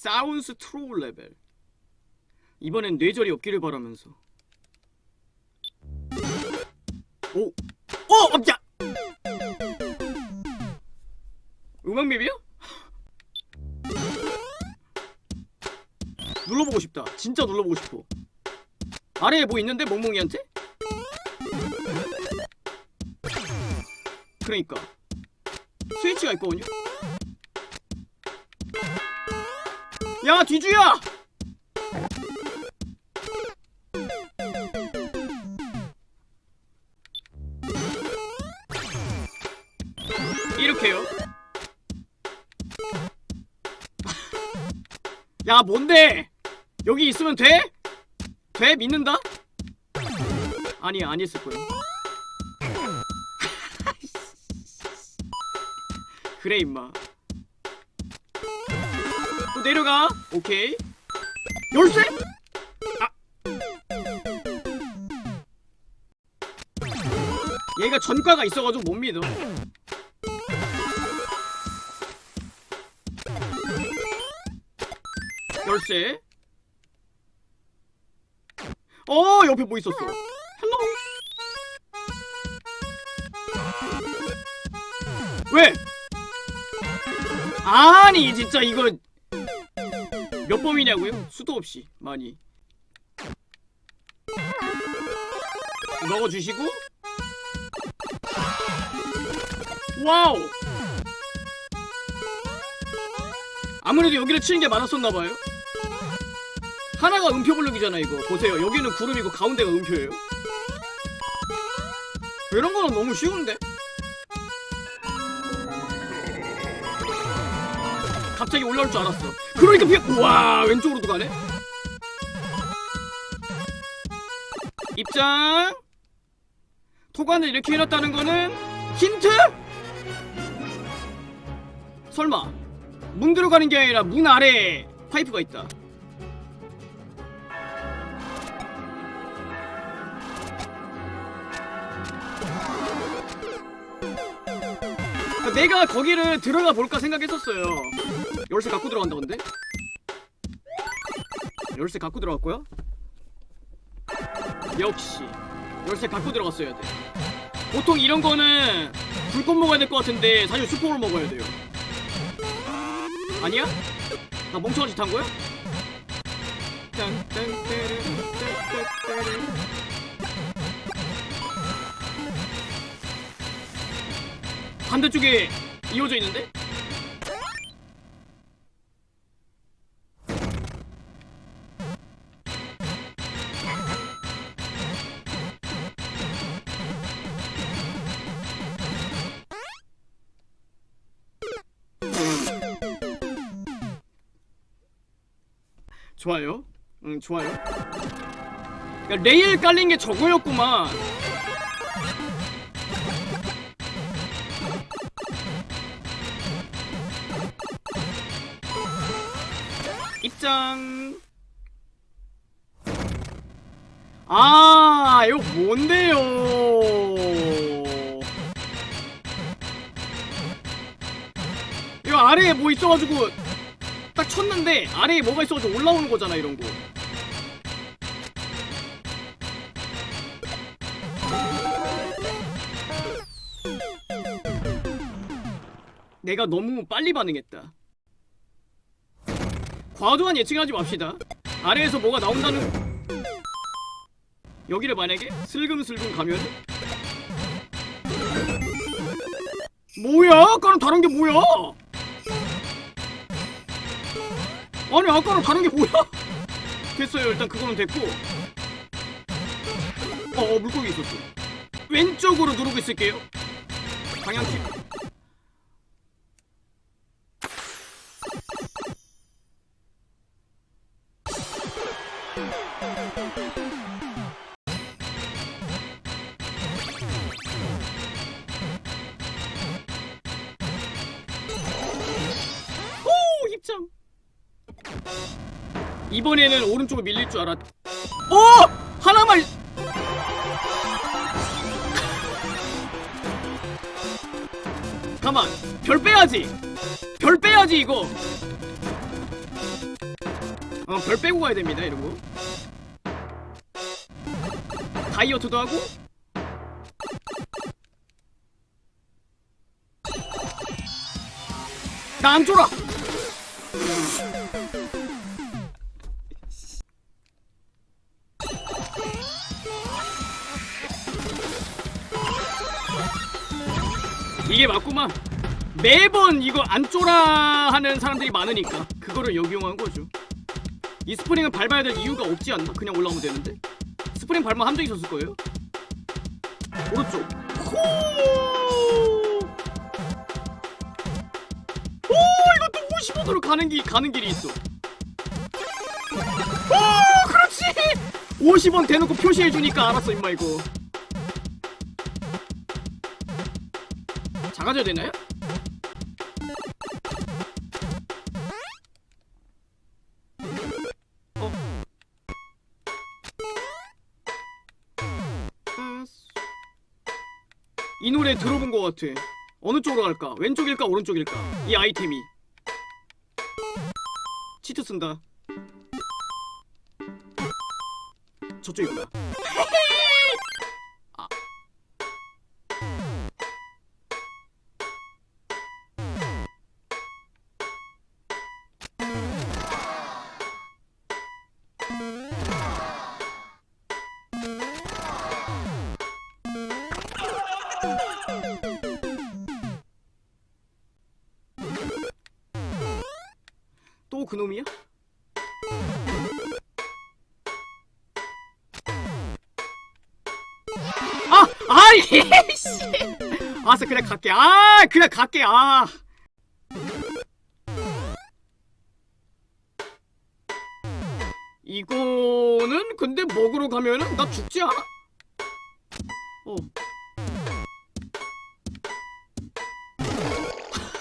사운스 트로우 레벨 이번엔 뇌절이 없기를 바라면서 오! 오! 깜짝! 음악 맵이야? 눌러보고 싶다 진짜 눌러보고 싶어 아래에 뭐 있는데 멍멍이한테? 그러니까 스위치가 있거든요 야 뒤주야! 이렇게요 야 뭔데 여기 있으면 돼? 돼? 믿는다? 아니야 안 있을 거야 그래 임마 또 내려가. 오케이. 열쇠? 아. 얘가 전과가 있어가지고 못 믿어. 열쇠. 어 옆에 뭐 있었어? 헬로 왜? 아니 진짜 이거 몇 범이냐고요? 수도 없이 많이. 먹어주시고. 와우! 아무래도 여기를 치는 게 많았었나봐요. 하나가 음표 블록이잖아 이거. 보세요. 여기는 구름이고 가운데가 음표예요. 이런 거는 너무 쉬운데? 갑자기 올라올 줄 알았어 그러니까 피해 우와 왼쪽으로도 가네? 입장. 토관을 이렇게 해놨다는 거는 힌트? 설마 문 들어가는 게 아니라 문 아래에 파이프가 있다. 그러니까 내가 거기를 들어가 볼까 생각했었어요 열쇠 갖고 들어간다 근데 열쇠 갖고 들어갔고요 역시 열쇠 갖고 들어갔어야 돼 보통 이런 거는 불꽃 먹어야 될 것 같은데 사실 슈퍼볼 먹어야 돼요 아니야? 나 멍청한 짓 한 거야? 반대쪽에 이어져 있는데? 좋아요. 응, 좋아요. 그러니까 레일 깔린 게 저거였구만. 입장. 아, 이거 뭔데요? 이거 아래에 뭐 있어가지고 딱 쳤는데 아래에 뭐가 있어가지고 올라오는 거잖아 이런 거. 내가 너무 빨리 반응했다. 과도한 예측하지 맙시다. 아래에서 뭐가 나온다는 여기를 만약에 슬금슬금 가면 뭐야? 아까는 다른 게 뭐야? 아니 아까는 다른 게 뭐야? 됐어요. 일단 그거는 됐고. 어, 어 물고기 있었어. 왼쪽으로 누르고 있을게요. 방향키 이번에는 오른쪽으로 밀릴 줄 알았. 어! 하나만. 가만. 별 빼야지. 별 빼야지 이거. 어, 별 빼고 가야 됩니다 거 다이어트도 하고 나안 쫄아 매번 이거 안 쫄아 하는 사람들이 많으니까 그거를 역이용한 거죠. 이 스프링을 밟아야 될 이유가 없지 않나? 그냥 올라오면 되는데. 스프링 밟으면 함정이 졌을 거예요. 오른쪽. 호! 오 이것도 55도로 가는 길 가는 길이 있어. 오 그렇지! 50원 대놓고 표시해 주니까 알았어 임마 이거. 작아져야 되나요? 이 노래 들어본 것 같아. 어느 쪽으로 갈까? 왼쪽일까? 오른쪽일까? 이 아이템이. 치트 쓴다. 저쪽이구 또 그놈이야? 아! 아이 씨! 알았어 그냥 갈게 아 그냥 갈게 아 이거는 근데 먹으러 가면은 나 죽지 않아? 어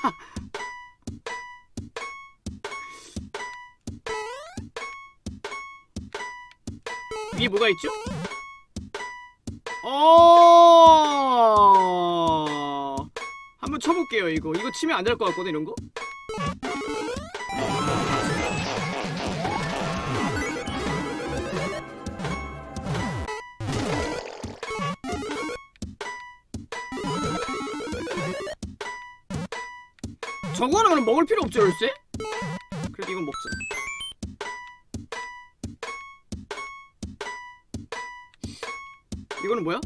위에 뭐가 있죠? 어! 한번 쳐볼게요 이거. 이거 치면 안 될 것 같거든 이런 거 저거는 그럼 먹을 필요 없죠 열쇠? 그래도 이건 먹자 이거는 뭐야?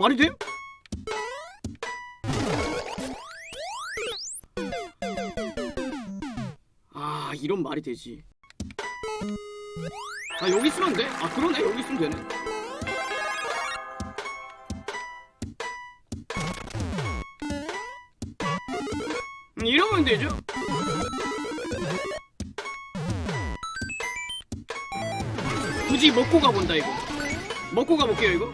말이 돼? 아 이런 말이 되지. 아 여기 있으면 돼? 아 그러네. 여기 있으면 되네. 음, 이러면 되죠. 굳이 먹고 가본다 이거. 먹고 가볼게요 이거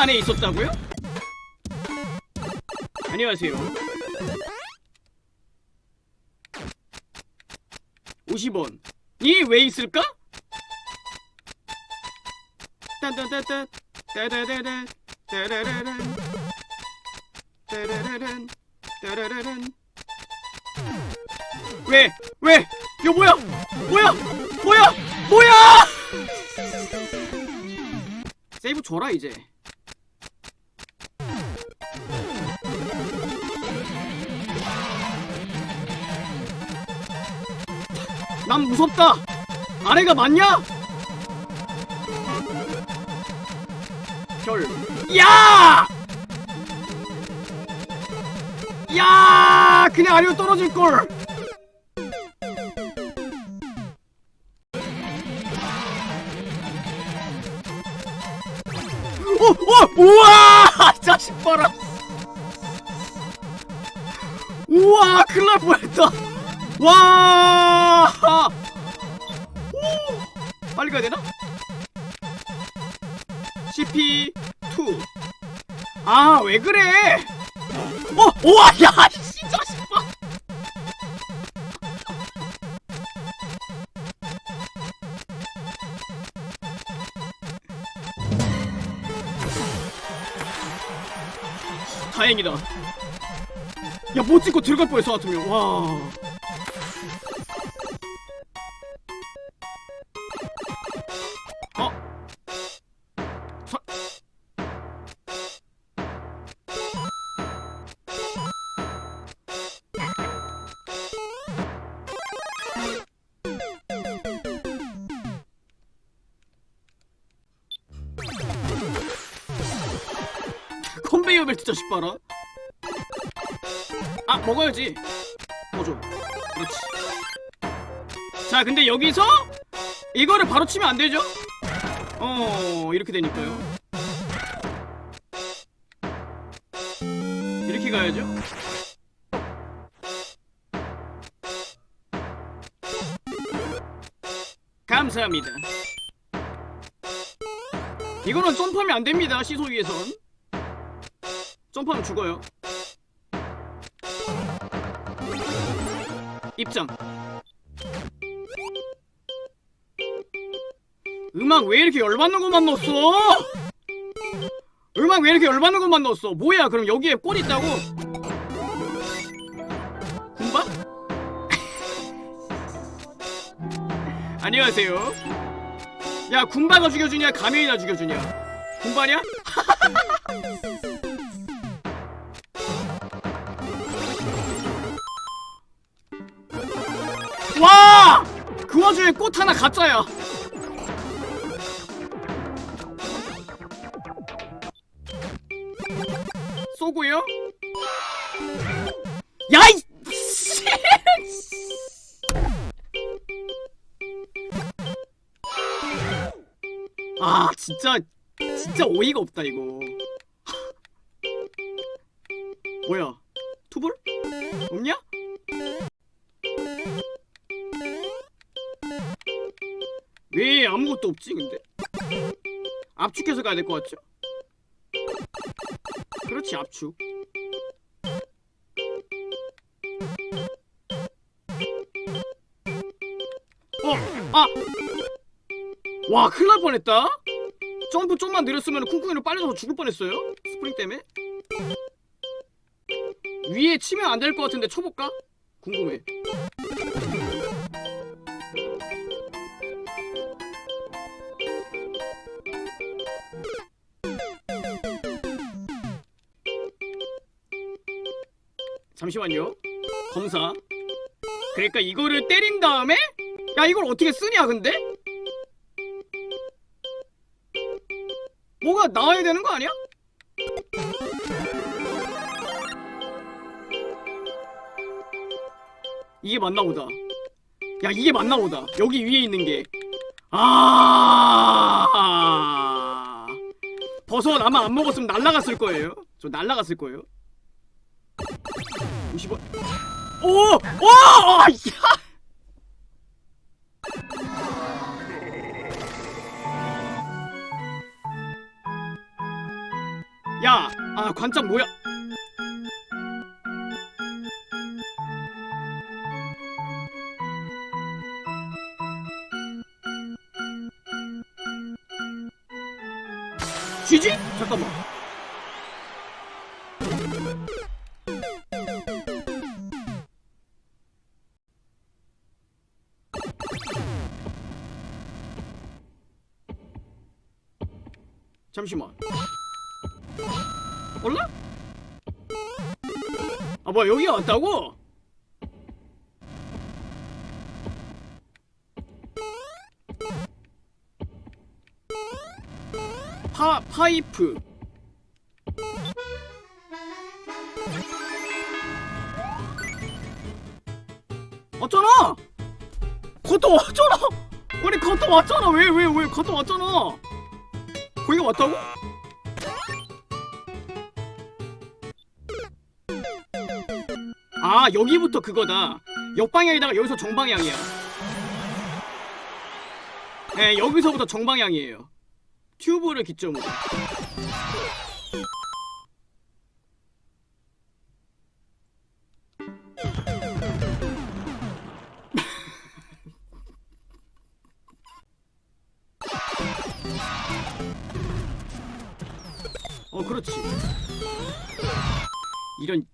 안에 있었다고요? 안녕하세요. 50원. 이 왜 있을까? 왜? 왜? 이거 뭐야? 뭐야? 뭐야? 뭐야? 세이브 줘라 이제 난 무섭다 아래가 맞냐? 별 야! 야! 그냥 아래로 떨어질걸 오! 우와! 자식 봐라! 우와! 큰일 날 뻔했다! 와! 빨리 가야 되나? CP2 아, 왜 그래? 어! 우와! 야! 씨, 자식 봐! 다행이다. 야, 못 찍고 들어갈 뻔했어, 같으면. 와. 자식 봐라. 아 먹어야지. 먹어줘. 그렇지. 자 근데 여기서 이거를 바로 치면 안 되죠? 어 이렇게 되니까요. 이렇게 가야죠. 감사합니다. 이거는 점프하면 안 됩니다. 시소 위에선. 점프하면 죽어요. 입장. 음악 왜 이렇게 열받는 것만 넣었어? 음악 왜 이렇게 열받는 것만 넣었어? 뭐야? 그럼 여기에 꼴 있다고? 군바? 안녕하세요. 야, 군바가 죽여주냐? 가면이나 죽여주냐? 군바냐? 그 와중에 꽃 하나 가짜야. 쏘고요. 야이! 씨! 아 진짜 진짜 어이가 없다 이거. 뭐야? 압축해서 가야 될 것 같죠? 그렇지 압축 어! 아! 와 큰일 날 뻔했다 점프 좀만 느렸으면 쿵쿵이로 빨려서 죽을 뻔했어요 스프링 때문에 위에 치면 안 될 것 같은데 쳐볼까? 궁금해 잠시만요. 검사. 그러니까 이거를 때린 다음에 야 이걸 어떻게 쓰냐 근데? 뭐가 나와야 되는 거 아니야? 이게 맞나 보다. 야 이게 맞나 보다. 여기 위에 있는 게. 아. 버섯 아마 안 먹었으면 날라갔을 거예요. 저 날라갔을 거예요. 50원. 오! 오! 아, 야! 야, 아 관점 뭐야? 쥐지? 잠깐만. 잠시만. 몰라? 아 뭐야 여기 왔다고? 파 파이프. 왔잖아. 걷다 왔잖아. 우리 걷다 왔잖아. 왜 왜왜 걷다 왔잖아. 여기 왔다고? 아 여기부터 그거다. 역방향이다가 여기서 정방향이야. 네 여기서부터 정방향이에요. 튜브를 기점으로. 어 그렇지. 이런